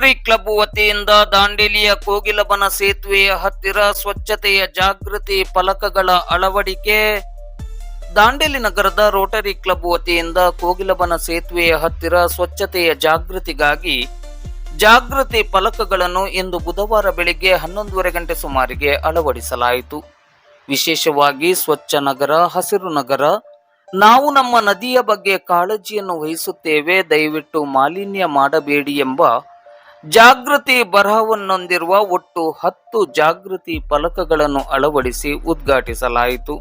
Rotary club ವತಿಯಿಂದ ದಾಂಡೇಲಿಯ ಕೋಗಿಲಬನ ಸೇತುವೆಯ ಹತ್ತಿರ ಸ್ವಚ್ಛತೆಯ ಜಾಗೃತಿ ಫಲಕಗಳ ಅಳವಡಿಕೆ. ದಾಂಡೇಲಿ ನಗರದ ರೋಟರಿ ಕ್ಲಬ್ ವತಿಯಿಂದ ಕೋಗಿಲಬನ ಸೇತುವೆಯ ಹತ್ತಿರ ಸ್ವಚ್ಛತೆಯ ಜಾಗೃತಿಗಾಗಿ ಜಾಗೃತಿ ಫಲಕಗಳನ್ನು ಇಂದು ಬುಧವಾರ ಬೆಳಿಗ್ಗೆ ಹನ್ನೊಂದುವರೆ ಗಂಟೆ ಸುಮಾರಿಗೆ ಅಳವಡಿಸಲಾಯಿತು. ವಿಶೇಷವಾಗಿ ಸ್ವಚ್ಛ ನಗರ, ಹಸಿರು ನಗರ. ನಾವು ನಮ್ಮ ನದಿಯ ಬಗ್ಗೆ ಕಾಳಜಿಯನ್ನು ವಹಿಸುತ್ತೇವೆ, ದಯವಿಟ್ಟು ಮಾಲಿನ್ಯ ಮಾಡಬೇಡಿ ಎಂಬ ಜಾಗೃತಿ ಬರಹವನ್ನೊಂದಿರುವ ಒಟ್ಟು ಹತ್ತು ಜಾಗೃತಿ ಫಲಕಗಳನ್ನು ಅಳವಡಿಸಿ ಉದ್ಘಾಟಿಸಲಾಯಿತು.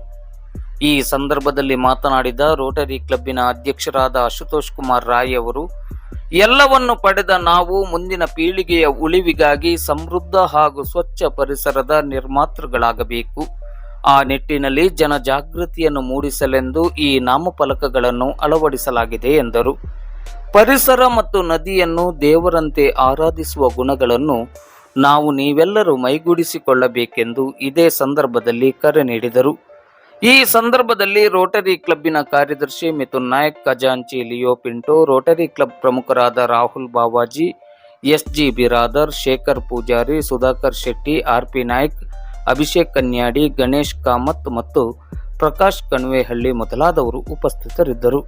ಈ ಸಂದರ್ಭದಲ್ಲಿ ಮಾತನಾಡಿದ ರೋಟರಿ ಕ್ಲಬ್ಬಿನ ಅಧ್ಯಕ್ಷರಾದ ಅಶುತೋಷ್ ಕುಮಾರ್ ರಾಯ್ ಅವರು, ಎಲ್ಲವನ್ನು ಪಡೆದ ನಾವು ಮುಂದಿನ ಪೀಳಿಗೆಯ ಉಳಿವಿಗಾಗಿ ಸಮೃದ್ಧ ಹಾಗೂ ಸ್ವಚ್ಛ ಪರಿಸರದ ನಿರ್ಮಾತೃಗಳಾಗಬೇಕು. ಆ ನಿಟ್ಟಿನಲ್ಲಿ ಜನಜಾಗೃತಿಯನ್ನು ಮೂಡಿಸಲೆಂದು ಈ ನಾಮಫಲಕಗಳನ್ನು ಅಳವಡಿಸಲಾಗಿದೆ ಎಂದರು. ಪರಿಸರ ಮತ್ತು ನದಿಯನ್ನು ದೇವರಂತೆ ಆರಾಧಿಸುವ ಗುಣಗಳನ್ನು ನಾವು ನೀವೆಲ್ಲರೂ ಮೈಗೂಡಿಸಿಕೊಳ್ಳಬೇಕೆಂದು ಇದೇ ಸಂದರ್ಭದಲ್ಲಿ ಕರೆ ನೀಡಿದರು. ಈ ಸಂದರ್ಭದಲ್ಲಿ ರೋಟರಿ ಕ್ಲಬ್ಬಿನ ಕಾರ್ಯದರ್ಶಿ ಮಿಥುನ್ ನಾಯಕ್, ಖಜಾಂಚಿ ಲಿಯೋ ಪಿಂಟೋ, ರೋಟರಿ ಕ್ಲಬ್ ಪ್ರಮುಖರಾದ Rahul Bawaji S G Biradar, Shekhar Poojari, Sudhakar Shetty R P Naik, Abhishek Kanyadi, Ganesh Kamath ಮತ್ತು ಪ್ರಕಾಶ್ ಕಣ್ವೇಹಳ್ಳಿ ಮೊದಲಾದವರು ಉಪಸ್ಥಿತರಿದ್ದರು.